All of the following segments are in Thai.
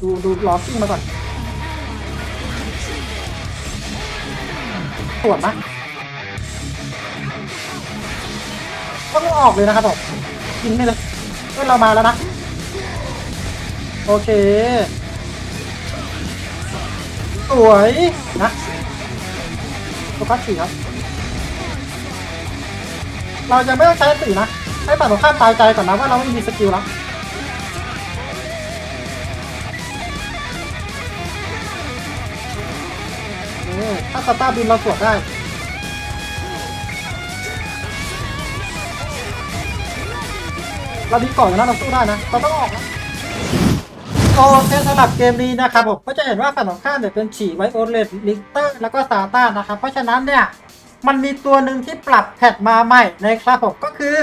ดูดูล้อซิ่งมาก่อนตรวจนะต้องออกเลยนะครับผมยิงไม่เลยเฮ้ยเรามาแล้วนะ โอเค สวยนะโฟกัสสีครับ เราจะไม่ต้องใช้สีนะ ให้ฝั่งตรงข้ามตายใจก่อนนะว่าเราไม่มีสกิลแล้ว ถ้าสตาร์บินเราสวดได้เราดีก่อนนะเราสู้ได้นะเราต้องออกนะโอเคสำหรับเกมนี้นะครับผมก็จะเห็นว่าฝั่งตรงข้ามเนี่ยเป็นฉี่ไวโอเลตลิกเตอร์แล้วก็ซาต้านะครับ เพราะฉะนั้นเนี่ยมันมีตัวหนึ่งที่ปรับแพทมาใหม่นะครับผมก็คือ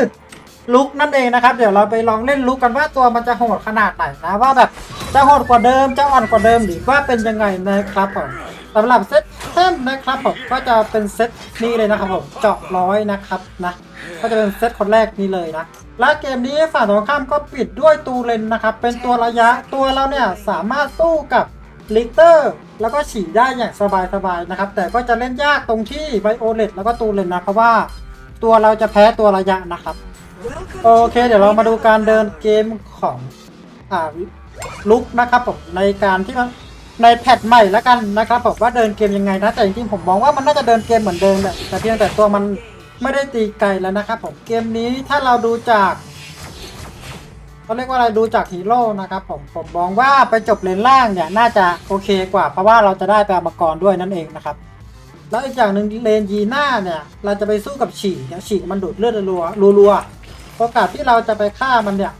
ลุกนั่นเองนะครับ เดี๋ยวเราไปลองเล่นลุกกันว่าตัวมันจะโหดขนาดไหนนะว่าแบบจะโหดกว่าเดิมจะอ่อนกว่าเดิมหรือว่าเป็นยังไงนะครับผม สำหรับเซตเท่มนะครับผมก็จะเป็นเซตนี้เลยนะครับผมเจาะร้อยนะครับนะก็จะเป็นเซตคนแรกนี้เลยนะและเกมนี้ฝั่งตรงข้ามก็ปิดด้วยตูเลนนะครับเป็นตัวระยะตัวเราเนี่ยสามารถสู้กับลิกเตอร์แล้วก็ฉี่ได้อย่างสบายๆนะครับ แต่ก็จะเล่นยากตรงที่ไบโอเลตแล้วก็ตูเลนนะเพราะว่าตัวเราจะแพ้ตัวระยะนะครับโอเคเดี๋ยวเรามาดูการเดินเกมของอ่าลุกนะครับผมในการที่มัน ในแพทใหม่แล้วกันนะครับผมว่าเดินเกมยังไงนะแต่จริงๆผมมองว่ามันน่าจะเดินเกมเหมือนเดิมแหละแต่เพียงแต่ตัวมันไม่ได้ตีไกลแล้วนะครับผมเกมนี้ถ้าเราดูจากเขาเรียกว่าอะไรดูจากฮีโร่นะครับผมผมมองว่าไปจบเลนล่างเนี่ยน่าจะโอเคกว่า เพราะว่าเราจะได้แปลมังกรด้วยนั่นเองนะครับแล้วอีกอย่างหนึ่งเลนยีน่าเนี่ย เราจะไปสู้กับฉี่เนี่ยฉี่มันดูดเลือดรัวๆรัวๆโอกาสที่เราจะไปฆ่ามันเนี่ย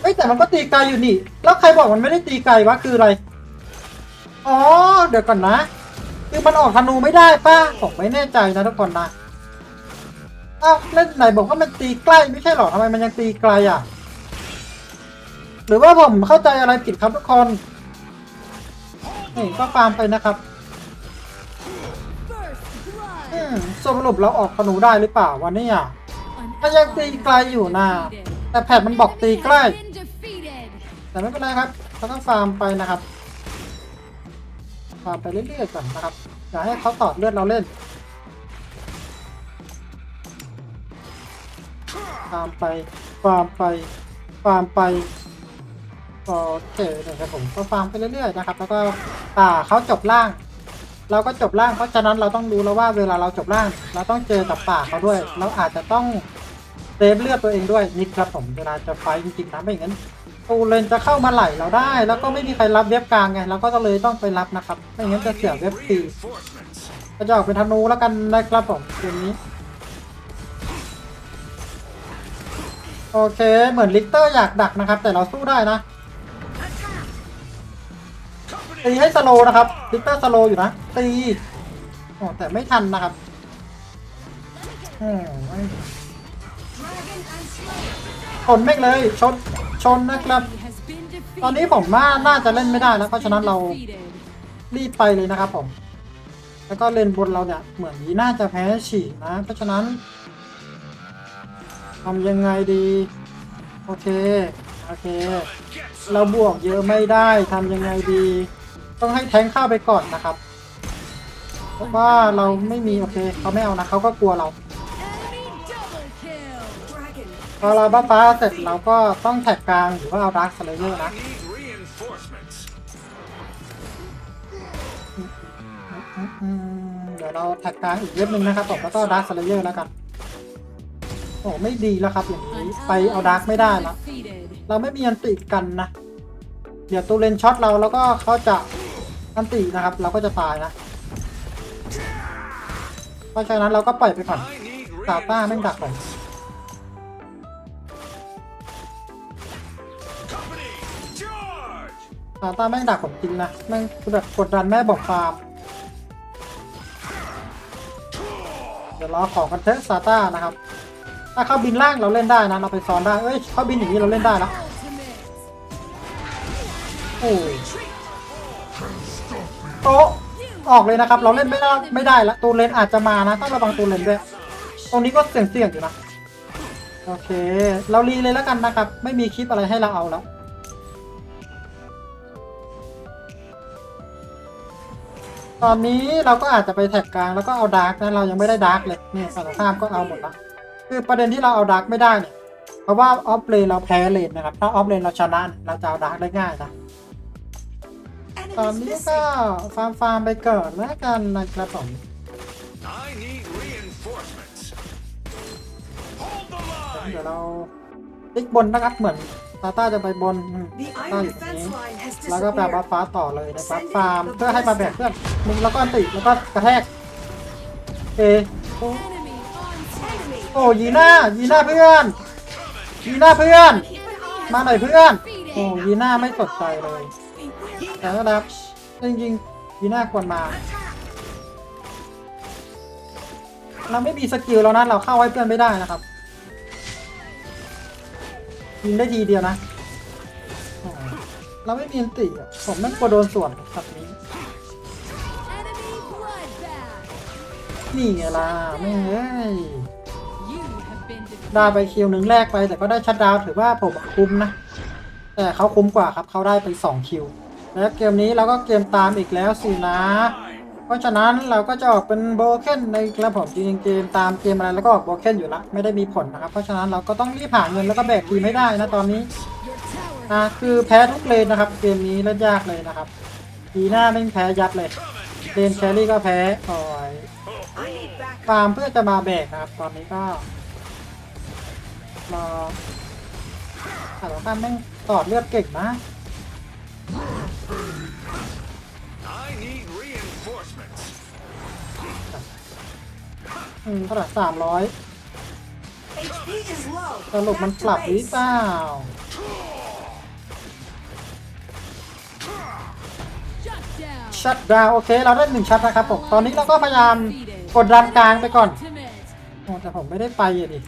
เอ้แต่มันก็ตีไกลอยู่นี่ แล้วใครบอกมันไม่ได้ตีไกลวะคืออะไร อ๋อ เดี๋ยวก่อนนะ คือมันออกธนูไม่ได้ป้าผมไม่แน่ใจนะทุกคนนะอ้าวเล่นไหนบอกว่ามันตีใกล้ไม่ใช่หรอทำไมมันยังตีไกลอะ หรือว่าผมเข้าใจอะไรผิดครับทุกคนนี่ก็ฟาร์มไปนะครับอืมสรุปเราออกธนูได้หรือเปล่าวันนี้อะถ้ายังตีไกลอยู่นะแต่แพทมันบอกตีใกล้ แต่ไม่เป็นไรครับเขาต้องฟาร์มไปนะครับามไปเรื่อยๆก่อนนะครับอย่าให้เขาตอดเลือดเราเล่นฟามไปฟาร์มไปฟาร์มไปโอเคนะครับผมก็ฟาร์มไปเรื่อยๆนะครับ แล้วก็อ่าเขาจบล่าง เราก็จบล่างเพราะฉะนั้นเราต้องรู้แล้วว่าเวลาเราจบล่าง เราต้องเจอกับป่าเขาด้วย เราอาจจะต้องเซฟเลือดตัวเองด้วยนิดครับผมเวลาจะไฟจริงๆนะไม่งั้น ตูเลนจะเข้ามาไหลเราได้ แล้วก็ไม่มีใครรับเว็บกลางไงเราก็จะเลยต้องไปรับนะครับ ไม่อย่างนั้นจะเสียเว็บฟรีก็จะออกเป็นธนูแล้วกันนะครับผมเกมนี้ โอเคเหมือนลิกเตอร์อยากดักนะครับ แต่เราสู้ได้นะตีให้สโลนะครับลิกเตอร์สโลอยู่นะตีโอ้แต่ไม่ทันนะครับอืมชนแม่งเลยชน ชนนะครับ ตอนนี้ผมว่าน่าจะเล่นไม่ได้แล้วเพราะฉะนั้นเรารีบไปเลยนะครับผม แล้วก็เลนบนเราเนี่ยเหมือนนี้น่าจะแพ้ฉี่นะ เพราะฉะนั้นทำยังไงดี โอเค โอเค เราบวกเยอะไม่ได้ทำยังไงดี ต้องให้แทงเข้าไปก่อนนะครับ เพราะว่าเราไม่มีโอเคเขาไม่เอานะเขาก็กลัวเรา พอเราบ้าฟ้าเสร็จเราก็ต้องแท็กกลางหรือว่าเอาดาร์คสเลเยอร์นะเดี๋ยวเราแท็กกลางอีกเว็บหนึ่งนะครับผมแล้วก็ดาร์คสเลเยอร์แล้วกันโอ้ไม่ดีแล้วครับอย่างนี้ไปเอาดาร์คไม่ได้แล้วเราไม่มีอันติกันนะ เดี๋ยวตูเลนช็อตเราแล้วก็เขาจะอันตินะครับ เราก็จะตายนะ เพราะฉะนั้นเราก็ปล่อยไปก่อนซาต้าแม่ดักผม ซาต้าแม่งดักผมจริงนะแม่งแบบกดดันแม่บอกฟาร์มเดี๋ยวรอของกันเถอะซาต้านะครับ ถ้าเขาบินล่างเราเล่นได้นะ เราไปซ้อนได้ เอ้ย เขาบินอย่างนี้เราเล่นได้แล้วโอ้ยโตออกเลยนะครับ เราเล่นไม่ได้ไม่ได้ละตูเลนอาจจะมานะ ต้องระวังตูเลนด้วย ตรงนี้ก็เสี่ยงเสี่ยงๆอยู่นะ โอเค เรารีเลยแล้วกันนะครับ ไม่มีคลิปอะไรให้เราเอาแล้ว ตอนนี้เราก็อาจจะไปแท็กกลางแล้วก็เอาดาร์กนะเรายังไม่ได้ดาร์กเลยนี่ฝั่งตรงข้ามก็เอาหมดละคือประเด็นที่เราเอาดาร์กไม่ได้เนี่ยเพราะว่าออฟเลนเราแพ้เลนนะครับ ถ้าออฟเลนเราชนะเนี่ยเราจะเอาดาร์กได้ง่ายนะตอนนี้ก็ฟาร์มฟาร์มไปเกิดแล้วกันนะครับผม I need reinforcements. Hold the เดี๋ยว line. เราติ๊กบนนะครับเหมือน ตาต้าจะไปบนอืม The ต้า iron อยู่ตรงนี้ defense line has แล้วก็แบบ disappeared. บัฟฟ้าต่อเลยนะครับฟาร์มเพื่อให้มาแบกเพื่อนมึงแล้วก็อันติแล้วก็กระแทกเอโอ้ Enemy โอ้ยีน่ายีน่าเพื่อนยีน่าเพื่อน มาหน่อยเพื่อนโอ้ยีน่าไม่สดใจเลยแต่ก็รับจริงๆยีน่าควรมา เราไม่มีสกิลแล้วนะเราเข้าไว้เพื่อนไม่ได้นะครับ ยิงได้ทีเดียวนะเราไม่มีอันติผมนั่งกลัวโดนส่วนแบบนี้นี่ไงล่ะไม่เอ้ยได้ไปคิวหนึ่งแรกไป แต่ก็ได้ชัดดาวถือว่าผมคุ้มนะ แต่เขาคุ้มกว่าครับเขาได้ไป 2 คิว แล้วเกมนี้เราก็เกมตามอีกแล้วสินะ เพราะฉะนั้นเราก็จะออกเป็นโบเคนในกระผมจริงๆเกมตามเกมอะไรแล้วก็ออกโบเคนอยู่ละไม่ได้มีผลนะครับ เพราะฉะนั้นเราก็ต้องรีบหาเงินแล้วก็แบกทีมให้ได้นะตอนนี้อะคือแพ้ทุกเลนนะครับ เกมนี้เล่นยากเลยนะครับทีหน้าไม่งแพ้ยับเลยเลนแครี่ก็แพ้โอ้ยฟาร์มเพื่อจะมาแบกนะครับ ตอนนี้ก็รอแต่ละท่านแม่งตอดเลือดเก่งนะ I อืมเท่าไหร่สามร้อยสรุปมันปรับหรือเปล่าชัดดาวโอเค เราได้หนึ่งชัดนะครับผมตอนนี้เราก็พยายามกดดันกลางไปก่อนโอ้แต่ผมไม่ได้ไปอะดิ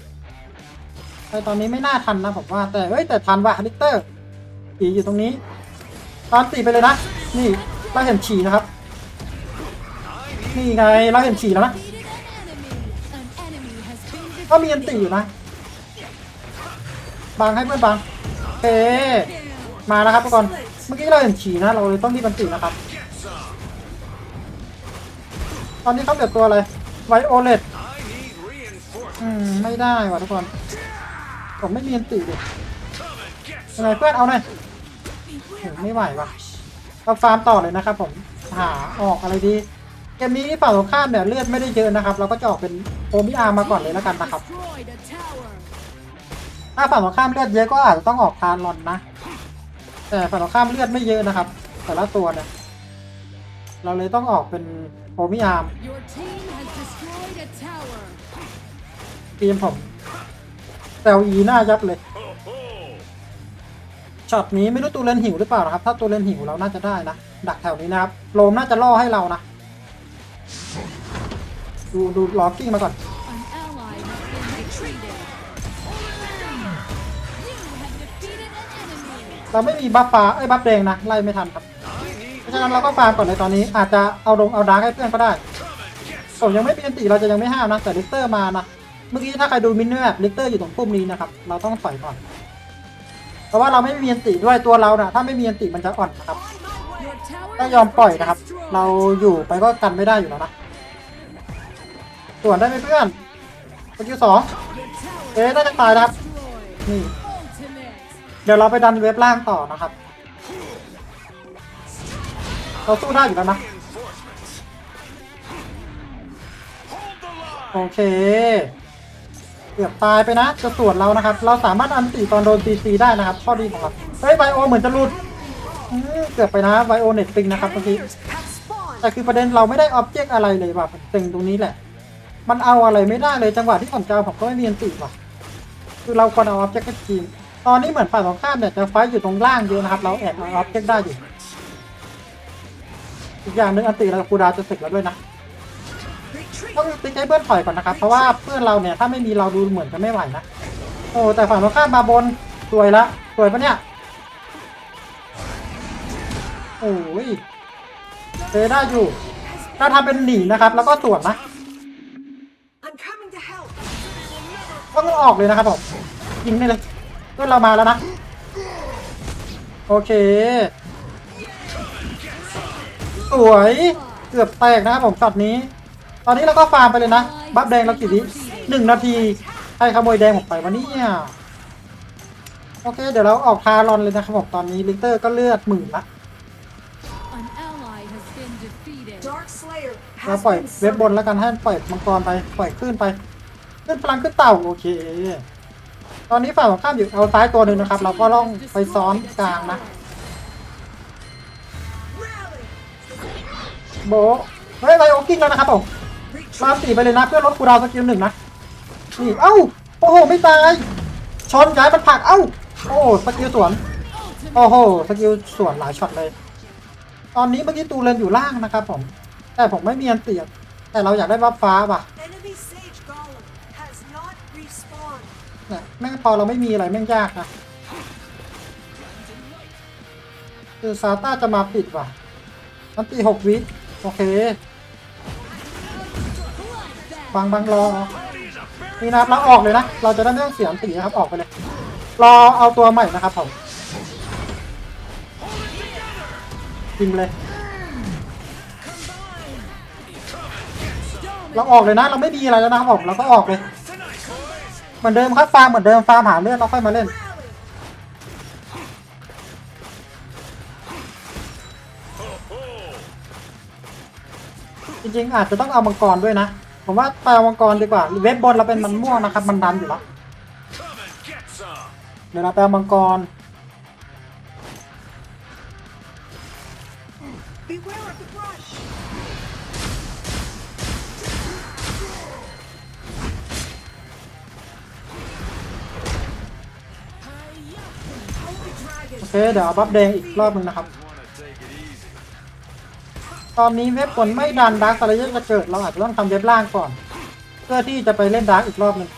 ไปตอนนี้ไม่น่าทันนะผมว่า แต่เอ้ยแต่ทันว่ะลิเตอร์ผีอยู่ตรงนี้ตอนตีไปเลยนะ นี่เราเห็นฉี่นะครับ นี่ไงเราเห็นฉี่แล้วนะ ก็มีอันตีอยู่นะบังให้เพื่อนบังโอเค defeated. มาแล้วครับทุกคนเมื่อกี้เราเห็นฉี่นะเราเลยต้องรีบอันตีนะครับ ตอนนี้เขาเดือดตัวอะไรไวโอเลตอืมไม่ได้ว่ะทุกคนผมไม่มีอันตีดิ Come and get ยังไงเพื่อนเอาหน่อยไม่ไหวว่ะเราฟาร์มต่อเลยนะครับผมหาออกอะไรดี เกมนี้ฝั่งตรงข้ามเนี่ยเลือดไม่ได้เยอะนะครับ เราก็จะออกเป็นโอมิอาร์มาก่อนเลยแล้วกันนะครับ ถ้าฝั่งตรงข้ามเลือดเยอะก็อาจจะต้องออกพานรอนนะ แต่ฝั่งตรงข้ามเลือดไม่เยอะนะครับ แต่ละตัวเนี่ย เราเลยต้องออกเป็นโอมิอาร์มทีมผมแต่อีหน้ายับเลยช็อตนี้ไม่รู้ตูเลนหิวหรือเปล่านะครับ ถ้าตูเลนหิวเราน่าจะได้นะ ดักแถวนี้นะครับ โลมน่าจะล่อให้เรานะ ดูดูล็อกกิ้งมาก่อน An ally has been defeated. You have defeated an enemy. เราไม่มีบัฟฟ้าไอ้ยบัฟแดงนะไล่ไม่ทันครับ I need เพราะฉะนั้นเราก็ฟาร์มก่อนเลยตอนนี้อาจจะเอาดงเอาดาร์กให้เพื่อนก็ได้ผมยังไม่เป็นตีเราจะยังไม่ห้ามนะแต่ลิกเตอร์มานะเมื่อกี้ถ้าใครดูมินเนี่ยลิกเตอร์อยู่ตรงปุ่มนี้นะครับเราต้องถอยก่อน เพราะว่าเราไม่มีอันติด้วยตัวเรานะถ้าไม่มีอันติมันจะอ่อนนะครับ Your tower ก็ has ยอมปล่อยนะครับ been destroyed. เราอยู่ไปก็กันไม่ได้อยู่แล้วนะ ส่วนได้ไหมเพื่อนสกิลสองเอ๊ะน่าจะตายนะครับ นี่ เดี๋ยวเราไปดันเว็บล่างต่อนะครับ เราสู้ได้อยู่แล้วนะ โอเค เกือบตายไปนะ จะสวนเรานะครับ เราสามารถอันติตอนโดนซีซีได้นะครับ ข้อดีของเราเฮ้ยไบโอเหมือนจะหลุดเกือบไปนะไบโอเน็ตปิงนะครับเมื่อกี้แต่คือประเด็นเราไม่ได้ออบเจกต์อะไรเลยว่ะเต็งตรงนี้แหละ มันเอาอะไรไม่ได้เลยจังหวะที่ผมจะเอาผมก็ไม่มีอันติว่ะ คือเราควรเอาออบเจกต์กับทีมตอนนี้เหมือนฝ่ายตรงข้ามเนี่ยจะไฟอยู่ตรงล่างเยอะนะครับ เราแอบเอาออบเจกต์ได้อยู่อีกอย่างหนึ่งอันติเราคูดาจะสร็จแล้วด้วยนะต้องติ๊กให้เพื่อนถอยก่อนนะครับ เพราะว่าเพื่อนเราเนี่ยถ้าไม่มีเราดูเหมือนจะไม่ไหวนะโอ้แต่ฝั่งตรงข้ามมาบนสวยละสวยปะเนี่ยโอ้ยเจได้อยู่ถ้าทำเป็นหนีนะครับ แล้วก็สวนนะ ต้องออกเลยนะครับผมยิงได้เลยเพื่อนเรามาแล้วนะ โอเค สวยเกือบแตกนะครับผมช็อตนี้ ตอนนี้เราก็ฟาร์มไปเลยนะ บัฟแดงเรากี่วิหนึ่งนาทีใครขโมยแดงผมไปวันนี้เนี่ยโอเค เดี๋ยวเราออกทารอนเลยนะครับผมตอนนี้ลิกเตอร์ก็เลือดหมื่นละ An ally has been defeated. Dark Slayer เรา has ปล่อย been เว็บบน summoned. แล้วกันให้ปล่อยมังกรไปปล่อยขึ้นไป ขึ้นพลังขึ้นเต่าโอเค ตอนนี้ฝ่ายตรงข้ามอยู่เอาซ้ายตัวหนึ่งนะครับ เราก็ต้องไปซ้อนกลางนะโบเฮ้ยไบโอกิ้งแล้วนะครับผมมาสี่ไปเลยนะเพื่อลดคูดาวสกิลหนึ่งนะนี่เอ้าโอ้โหไม่ตายชนย้ายมันผักเอ้าโอ้สกิลสวนโอ้โหสกิลสวนหลายช็อตเลย ตอนนี้เมื่อกี้ตูเลนอยู่ล่างนะครับผม แต่ผมไม่มีอันเตียแต่เราอยากได้บัฟฟ้าว่ะ เนี่ยแม่งพอเราไม่มีอะไรแม่งยากนะคือซาต้าจะมาปิดว่ะมันตีหกวิโอเคบางบางรอนี่นะครับเราออกเลยนะ เราจะได้ไม่องเสียอันตีนะครับออกไปเลย รอเอาตัวใหม่นะครับผมพิมเลย เราออกเลยนะ เราไม่มีอะไรแล้วนะครับผม เราก็ออกเลย เหมือนเดิมครับฟาร์มเหมือนเดิมฟาร์มหาเลือดเราค่อยมาเล่น จริงๆอาจจะต้องเอามังกรด้วยนะ ผมว่าไปเอามังกรดีกว่าเว็บบนเราเป็นมันม่วงนะครับ มันดันอยู่แล้วเดี๋ยวเราไปเอามังกร เคเดี๋ยวเอาบัฟแดงอีกรอบหนึงนะครับ ตอนนี้เว็บบนไม่ดันดาร์กอะไรจะเกิดเราอาจจะต้องทำเว็บล่างก่อน เพื่อที่จะไปเล่นดาร์กอีกรอบหนึ่ง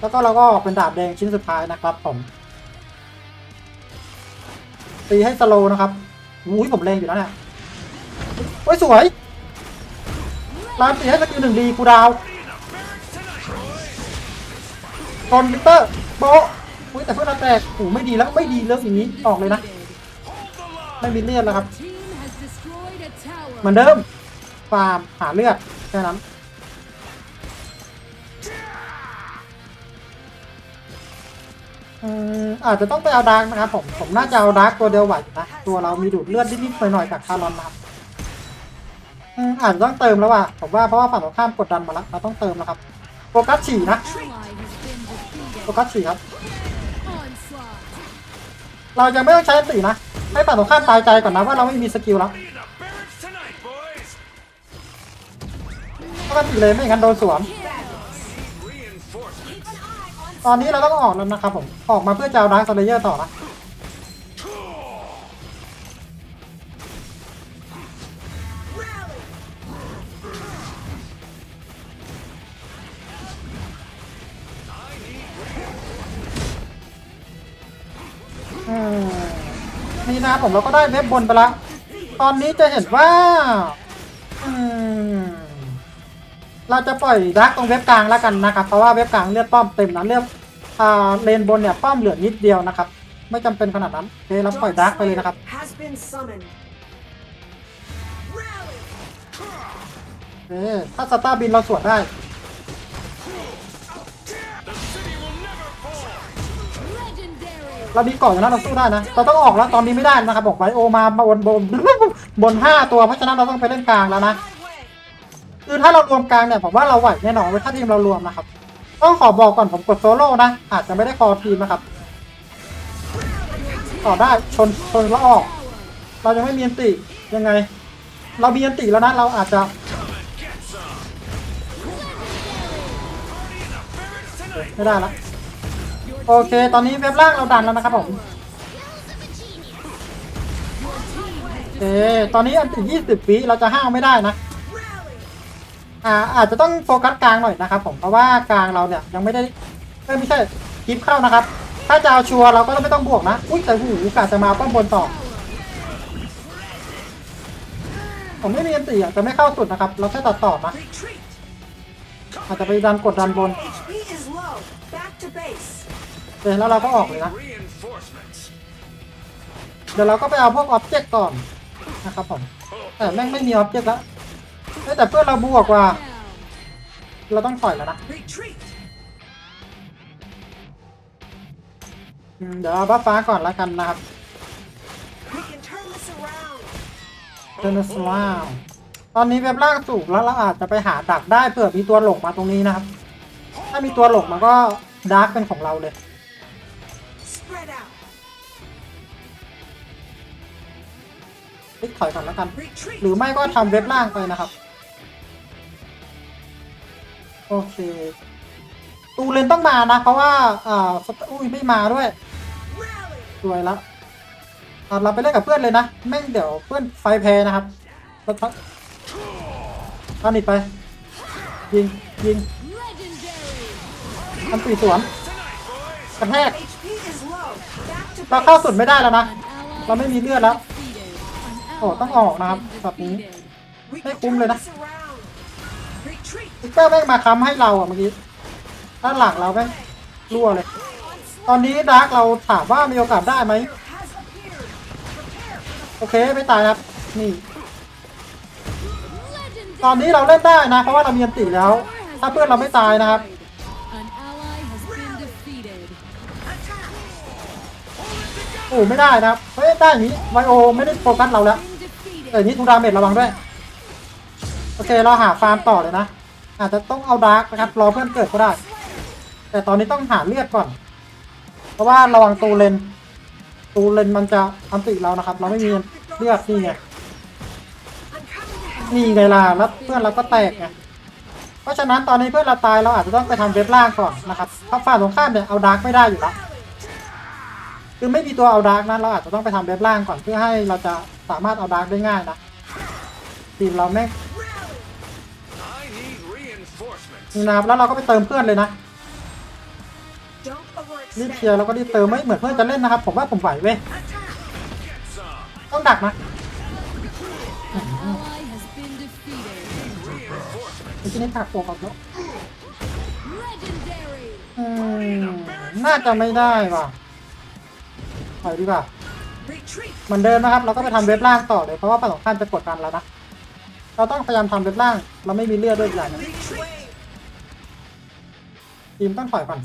แล้วก็เราก็เป็นดาบแดงชิ้นสุดท้ายนะครับผมตีให้สโลนะครับอุ้ยผมแรงอยู่แล้วเนี่ยโอ้ยสวยรานตีให้สกิลหนึ่งดีกูดาวชนวิกเตอร์โบ อุ้ยแต่เพื่อนเราแตกโอ้ไม่ดีแล้วไม่ดีแล้วอย่งนี้ออกเลยนะไม่มีเลือดแล้วครับเหมือนเดิมฟาร์มหาเลือดแค่นั้นอืมอาจจะต้องไปเอาดาร์กนะครับผมผมน่าจะเอาดาร์กตัวเดียวไหวนะตัวเรามีดูดเลือดนิดๆหน่อยๆจากคารอนนะครับอืมอาจจะต้องเติมแล้วว่ะผมว่าเพราะว่าฝั่งตรงข้ามกดดันมาแล้วเราต้องเติมแล้วครับโฟกัสฉี่นะโฟกัสฉี่ครับ เรายังไม่ต้องใช้สีนะ ให้ฝั่งตรงข้ามตายใจก่อนนะว่าเราไม่มีสกิลแล้ว In the barracks tonight, boys. ถ้ามันตีเลยไม่งั้นโดนสวม ตอนนี้เราต้องออกแล้วนะครับผม ออกมาเพื่อจะเอาดาร์คสเลเยอร์ต่อนะ นี่นะครับผมเราก็ได้เว็บบนไปแล้วตอนนี้จะเห็นว่าเราจะปล่อยดักตรงเว็บกลางแล้วกันนะครับ เพราะว่าเว็บกลางเลือดป้อมเต็มนะเลือดเลนบนเนี่ยป้อมเหลือนิดเดียวนะครับ ไม่จำเป็นขนาดนั้นโอเคเราปล่อยดักไปเลยนะครับเออถ้าสตาร์บินเราสวนได้ เรามีกาะอยู่นะเราสู้ได้นะ เราต้องออกแล้วตอนนี้ไม่ได้นะครับบอกไว้โอมามาบนบนบนห้าตัวเพราะฉะนั้นเราต้องไปเล่นกลางแล้วนะคือถ้าเรารวมกลางเนี่ยผมว่าเราไหวแน่นอนเว้ยถ้าทีมเรารวมนะครับต้องขอบอกก่อนผมกดโซโล่นะอาจจะไม่ได้คอทีมนะครับต่อได้ชนชนแล้วออก เรายังไม่มีอันติยังไง เรามีอันติแล้วนะเราอาจจะไม่ได้ละ โอเค ตอนนี้เว็บล่างเราดันแล้วนะครับผมโอเคตอนนี้อันติ20วิเราจะห้าวไม่ได้นะอ่าอาจจะต้องโฟกัสกลางหน่อยนะครับผมเพราะว่ากลางเราเนี่ยยังไม่ได้ไม่ใช่คลิปเข้านะครับ ถ้าจะเอาชัวร์เราก็ไม่ต้องบวกนะอุ้ยแต่หูกาจะมาป้อมบนต่อผมไม่มีอันตีอะจะไม่เข้าสุดนะครับ เราแค่ตัดต่อนะอาจจะไปดันกดดันบน เออแล้วเราก็ออกเลยนะ เดี๋ยวเราก็ไปเอาพวกออบเจกต์ก่อนนะครับผมแต่แม่งไม่มีออบเจกต์แล้วแต่เพื่อนเราบวกว่า เราต้องถอยแล้วนะเดี๋ยวเอาบัฟฟ้าก่อนแล้วกันนะครับ We can turn this around. เนสลามตอนนี้เว็บล่างสูงแล้วเราอาจจะไปหาดักได้เผื่อมีตัวหลงมาตรงนี้นะครับ ถ้ามีตัวหลงมันก็ดาร์กเป็นของเราเลย Spread out. พลิกถอยก่อนแล้วกัน Retreat. หรือไม่ก็ทำเว็บล่างไปนะครับ โอเคตูเลนต้องมานะ เพราะว่าอ่าสตอุ้ยไม่มาด้วย Rally. สวยละอะเราไปเล่นกับเพื่อนเลยนะแม่งเดี๋ยวเพื่อนไฟแพ้นะครับแล้วพักเอาหนีไป ยิงยิง Legendary. อันตีสวน Tonight, boys. กระแทก HP เราเข้าสุดไม่ได้แล้วนะ เราไม่มีเลือดแล้ว โอ้ต้องออกนะครับแบบนี้ ไม่คุ้มเลยนะ this around. Retreat. ติ๊กเกอร์แม่งมาค้ำให้เราอะเมื่อกี้ด้านหลังเราแม่งรั่วเลย ตอนนี้ดาร์กเราถามว่ามีโอกาสได้ไหม โอเคไม่ตายครับ นี่ ตอนนี้เราเล่นได้นะ เพราะว่าเรามีอันติแล้ว ถ้าเพื่อนเราไม่ตายนะครับ อ้ไม่ได้นะครับเฮ้ยได้อย่างนี้ไวโอไม่ได้โฟกัสเราแล้ว Been defeated. แต่อย่างนี้ทูดาเมจระวังด้วย โอเคเราหาฟาร์มต่อเลยนะ อาจจะต้องเอาดาร์กนะครับรอเพื่อนเกิดก็ได้ แต่ตอนนี้ต้องหาเลือดก่อน เพราะว่าระวังตูเลนตูเลนมันจะอันติเรานะครับ เราไม่มีเลือดนี่ไงนี่ไงล่ะแล้วเพื่อนเราก็แตกไงเพราะฉะนั้นตอนนี้เพื่อนเราตายเราอาจจะต้องไปทำเว็บล่างก่อนนะครับเพราะฝ่ายตรงข้ามเนี่ยเอาดาร์กไม่ได้อยู่แล้ว คือไม่มีตัวเอาดาร์กนะเราอาจจะต้องไปทำเว็บล่างก่อนเพื่อให้เราจะสามารถเอาดาร์กได้ง่ายนะทีมเราแม่ง I need reinforcements. นี่นะครับแล้วเราก็ไปเติมเพื่อนเลยนะ Don't รีบเคลียร์ overextend. แล้วก็รีบเติมไม่เหมือนเพื่อนจะเล่นนะครับ ผมว่าผมไหวเว้ย Attack. Get some. ต้องดักนะ An ally has been defeated. ไอ้ที่นี่ถักโปกกับแล้ว Legendary. อืมน่าจะไม่ได้ว่ะ ถอยดีกว่า Retreat. เหมือนเดิมนะครับ เราก็ไปทำเว็บล่างต่อเลยเพราะว่าฝั่งตรงข้ามจะกดดันแล้วนะเราต้องพยายามทำเว็บล่าง เราไม่มีเลือดด้วยอีกอย่างหนึ่ง Retreat. ทีมต้องถอยก่อน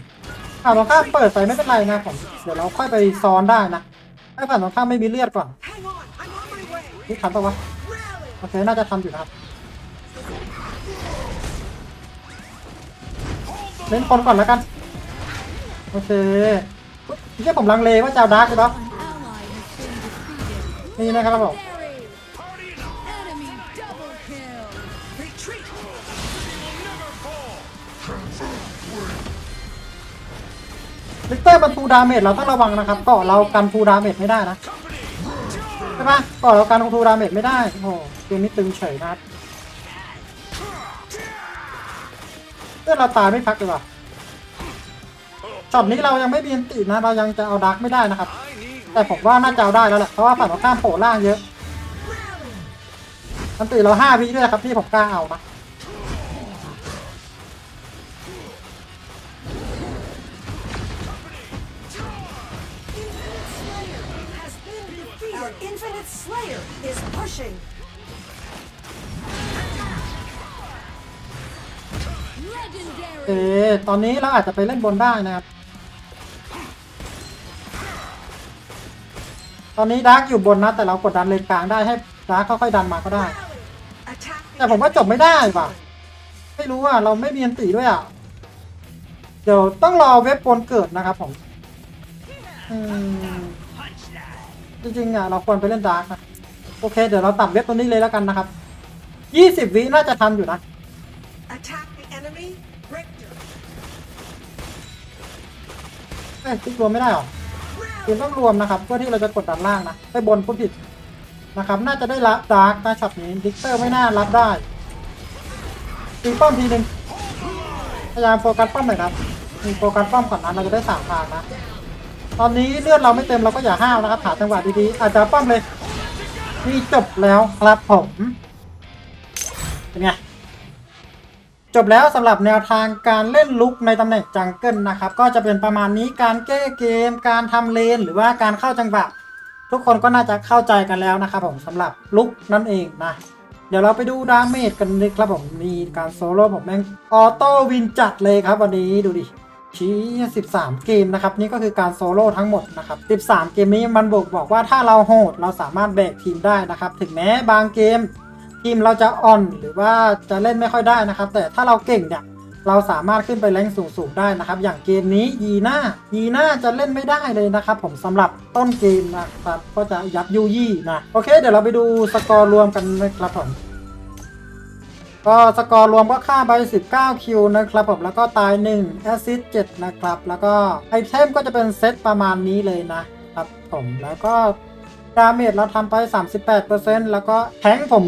ฝั่งตรงข้ามเปิดไปไม่เป็นไรนะผมเดี๋ยวเราค่อยไปซ้อนได้นะให้ฝั่งตรงข้ามไม่มีเลือดก่อน Hang on. I'm on my way. นี่ทันปะวะ Rally. โอเคน่าจะทันอยู่นะครับเล่นคนก่อนแล้วกัน โอเค เนี่ผมลังเลว่าจะเอาดาร์กหรือเปล่านี่นะครับผมลิกเตอร์มันทูดาเมจเราต้องระวังนะครับเกาะเรากันทูดาเมจไม่ได้นะใช่ปะเกาะเรากันทูดาเมจไม่ได้โอ้โหเกมนี้ตึงเฉยนะครับเพื่อเราตายไม่พักเลยว่ะ ช็อตนี้เรายังไม่มีอันตินะเรายังจะเอาดาร์กไม่ได้นะครับ I need แต่ผมว่าน่าจะเอาได้แล้วแหละเพราะว่าฝั่งตรงข้ามโผล่ล่างเยอะอันติเราห้าวิด้วยนะครับที่ผมกล้าเอานะ Has been defeated. Our infinite slayer is pushing. เอ Legendary. ตอนนี้เราอาจจะไปเล่นบนได้นะครับ ตอนนี้ดาร์กอยู่บนนะ แต่เรากดดันเลนกลางได้ให้ดาร์กค่อยๆดันมาก็ได้ Attack. แต่ผมว่าจบไม่ได้ว่ะ ไม่รู้อะเราไม่มีอันตีด้วยอะ เดี๋ยวต้องรอเว็บบนเกิดนะครับผมอืมจริงๆอะเราควรไปเล่นดาร์กนะ โอเค เดี๋ยวเราตัดเว็บตัวนี้เลยแล้วกันนะครับยี่สิบวิน่าจะทันอยู่นะ Attack the enemy. Richter. เอ้ยติ๊กรวมไม่ได้หรอ คุณต้องรวมนะครับเพื่อที่เราจะกดดันล่างนะไปบนผู้ผิดนะครับ น่าจะได้ละดาร์กนะช็อตนี้ดิกเตอร์ไม่น่ารับได้ตีป้อมทีหนึ่งพยายามโฟกัสป้อมหน่อยครับมีโฟกัสป้อมก่อนนะเราจะได้สามทางนะตอนนี้เลือดเราไม่เต็มเราก็อย่าห้าวนะครับหาจังหวะดีๆอาจจะป้อมเลยนี่จบแล้วครับผมเป็นไง จบแล้วสำหรับแนวทางการเล่นลุกในตำแหน่งจังเกิลนะครับ ก็จะเป็นประมาณนี้การแก้เกม การทำเลน หรือว่าการเข้าจังหวะ ทุกคนก็น่าจะเข้าใจกันแล้วนะครับผมสำหรับลุกนั่นเองนะเดี๋ยวเราไปดูดาเมจกันเลยครับผมมีการโซโล่ผมแม่งออโต้วินจัดเลยครับวันนี้ดูดิชี้13 เกมนะครับ นี่ก็คือการโซโล่ทั้งหมดนะครับ 13 เกมนี้มันบอกบอกว่าถ้าเราโหดเราสามารถแบกทีมได้นะครับ ถึงแม้บางเกม ทีมเราจะอ่อนหรือว่าจะเล่นไม่ค่อยได้นะครับ แต่ถ้าเราเก่งเนี่ยเราสามารถขึ้นไปแรงสูงๆได้นะครับ อย่างเกมนี้ยีน่ายีน่าจะเล่นไม่ได้เลยนะครับ ผมสำหรับต้นเกมนะครับก็จะยับยุยี่นะโอเค เดี๋ยวเราไปดูสกอร์รวมกันนะครับผมก็สกอร์รวมก็ค่าไป 19 คิวนะครับผมแล้วก็ตาย1แอซิส7นะครับ แล้วก็ไอเทมก็จะเป็นเซตประมาณนี้เลยนะครับผมแล้วก็ ดาเมจเราทำไป 38%แล้วก็แทงค์ผม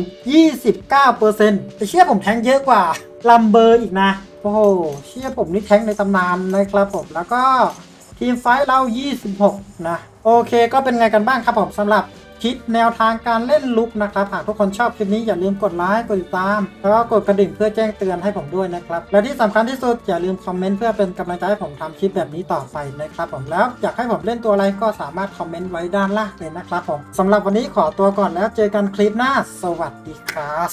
29%แต่เชื่อผมแทงเยอะกว่าลัมเบอร์อีกนะ โอ้โหเชื่อผมนี่แทงในตำนานนะครับผมแล้วก็ทีมไฟท์เรา 26 นะ โอเคก็เป็นไงกันบ้างครับผมสำหรับ คิดแนวทางการเล่นลุกนะครับ หากทุกคนชอบคลิปนี้อย่าลืมกดไลค์กดติดตาม แล้วก็กดกระดิ่งเพื่อแจ้งเตือนให้ผมด้วยนะครับ และที่สำคัญที่สุดอย่าลืมคอมเมนต์เพื่อเป็นกำลังใจให้ผมทำคลิปแบบนี้ต่อไปนะครับผมแล้วอยากให้ผมเล่นตัวอะไรก็สามารถคอมเมนต์ไว้ด้านล่างเลยนะครับผมสำหรับวันนี้ขอตัวก่อนแล้วเจอกันคลิปหน้า สวัสดีครับ